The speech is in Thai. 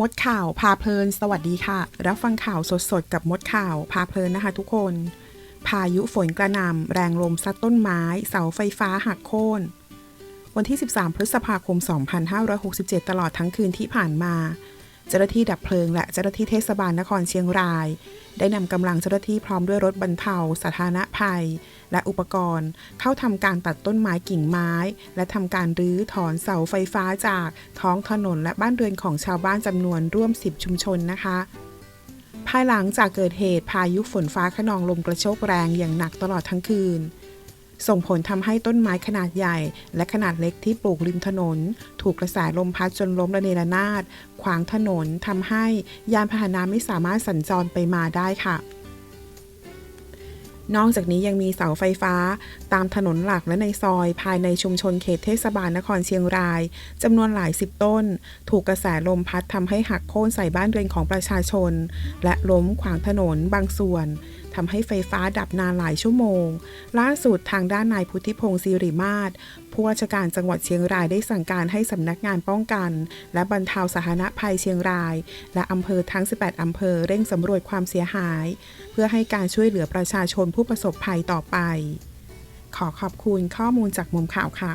มดข่าวพาเพลิน สวัสดีค่ะ รับฟังข่าวสดๆ กับมดข่าวพาเพลินนะคะทุกคน พายุฝนกระหน่ำแรงลมซัดต้นไม้ เสาไฟฟ้าหักโค่น วันที่ 13 พฤษภาคม 2567 ตลอดทั้งคืนที่ผ่านมา เจ้าหน้าที่ดับเพลิงและเจ้าหน้าที่เทศบาลนครเชียงราย ได้นำกำลังเจ้าหน้าที่พร้อมด้วยรถบรรเทา สาธารณภัย และอุปกรณ์ เข้าทำการตัดต้นไม้กิ่งไม้ และทำการรื้อถอนเสาไฟฟ้าจากท้องถนนและบ้านเรือนของชาวบ้านจำนวนร่วม 10 ชุมชนนะคะภายหลังจากเกิดเหตุพายุฝนฟ้าขนองลมกระโชกแรงอย่างหนักตลอดทั้งคืน ส่งผลทำให้ต้นไม้ขนาดใหญ่ และขนาดเล็กที่ปลูกริมถนน ถูกกระแสลมพัดจนล้มระเนระนาด ขวางถนนทำให้ยานพาหนะไม่สามารถสัญจรไปมาได้ค่ะนอกจากนี้ยังมีเสาไฟฟ้า ตามถนนหลักและในซอย ภายในชุมชนเขตเทศบาลนครเชียงรายจำนวนหลายสิบต้น ถูกกระแสลมพัดทำให้หักโค่นใส่บ้านเรือนของประชาชน และล้มขวางถนนบางส่วน ทำให้ไฟฟ้าดับนานหลายชั่วโมง ล่าสุดทางด้านนายพุทธิพงศ์สิริมาศผู้ว่าราชการจังหวัดเชียงรายได้สั่งการให้สำนักงานป้องกัน และบรรเทาสาธารณภัยเชียงราย และอำเภอทั้ง 18 อำเภอเร่งสำรวจความเสียหาย เพื่อให้การช่วยเหลือประชาชนผู้ประสบภัยต่อไป ขอขอบคุณข้อมูลจากมุมข่าวค่ะ